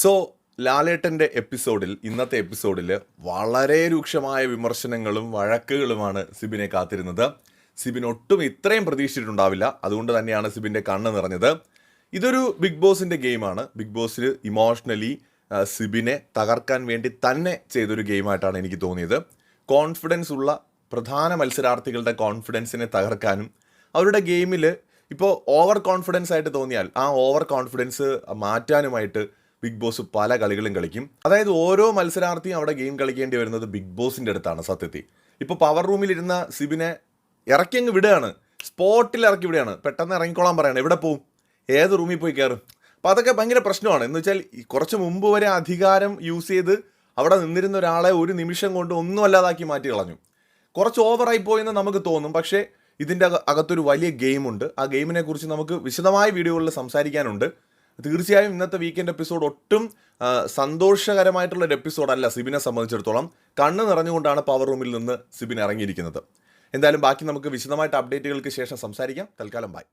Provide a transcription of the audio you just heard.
So ലാലേട്ടന്റെ എപ്പിസോഡിൽ ഇന്നത്തെ എപ്പിസോഡിൽ വളരെ രൂക്ഷമായ വിമർശനങ്ങളും വഴക്കുകളുമാണ് സിബിനെ കാത്തിരുന്നത്. സിബിൻ ഒട്ടും ഇത്രയും പ്രതീക്ഷിച്ചിട്ടുണ്ടാവില്ല. അതുകൊണ്ട് തന്നെയാണ് സിബിന്റെ കണ്ണ് നിറഞ്ഞത്. ഇതൊരു ബിഗ് ബോസിന്റെ ഗെയിമാണ്. ബിഗ് ബോസിൽ ഇമോഷണലി സിബിനെ തകർക്കാൻ വേണ്ടി തന്നെ ചെയ്തൊരു ഗെയിമായിട്ടാണ് എനിക്ക് തോന്നിയത്. കോൺഫിഡൻസ് ഉള്ള പ്രധാന മത്സരാർത്ഥികളുടെ കോൺഫിഡൻസിനെ തകർക്കാനും അവരുടെ ഗെയിമിൽ ഇപ്പോൾ ഓവർ കോൺഫിഡൻസ് ആയിട്ട് തോന്നിയാൽ ആ ഓവർ കോൺഫിഡൻസ് മാറ്റാനുമായിട്ട് ബിഗ് ബോസ് പല കളികളും കളിക്കും. അതായത് ഓരോ മത്സരാർത്ഥിയും അവിടെ ഗെയിം കളിക്കേണ്ടി വരുന്നത് ബിഗ് ബോസിന്റെ അടുത്താണ് സത്യത്തിൽ. ഇപ്പോൾ പവർ റൂമിലിരുന്ന സിബിനെ ഇറക്കി അങ്ങ് വിടുകയാണ്. സ്പോട്ടിൽ ഇറക്കി വിടുകയാണ്. പെട്ടെന്ന് ഇറങ്ങിക്കോളാൻ പറയണം. എവിടെ പോവും? ഏത് റൂമിൽ പോയി കയറും? അപ്പോൾ അതൊക്കെ ഭയങ്കര പ്രശ്നമാണ്. എന്ന് വെച്ചാൽ കുറച്ച് മുമ്പ് വരെ അധികാരം യൂസ് ചെയ്ത് അവിടെ നിന്നിരുന്ന ഒരാളെ ഒരു നിമിഷം കൊണ്ട് ഒന്നും അല്ലാതാക്കി മാറ്റി കളഞ്ഞു. കുറച്ച് ഓവറായി പോയെന്ന് നമുക്ക് തോന്നും. പക്ഷേ ഇതിന്റെ അകത്തൊരു വലിയ ഗെയിമുണ്ട് ആ ഗെയിമിനെ കുറിച്ച് നമുക്ക് വിശദമായ വീഡിയോകളിൽ സംസാരിക്കാനുണ്ട്. തീർച്ചയായും ഇന്നത്തെ വീക്കെൻഡ് എപ്പിസോഡ് ഒട്ടും സന്തോഷകരമായിട്ടുള്ള ഒരു എപ്പിസോഡല്ല സിബിനെ സംബന്ധിച്ചിടത്തോളം. കണ്ണ് നിറഞ്ഞുകൊണ്ടാണ് പവർ റൂമിൽ നിന്ന് സിബിൻ ഇറങ്ങിയിരിക്കുന്നത്. എന്തായാലും ബാക്കി നമുക്ക് വിശദമായിട്ട് അപ്ഡേറ്റുകൾക്ക് ശേഷം സംസാരിക്കാം. തൽക്കാലം ബൈ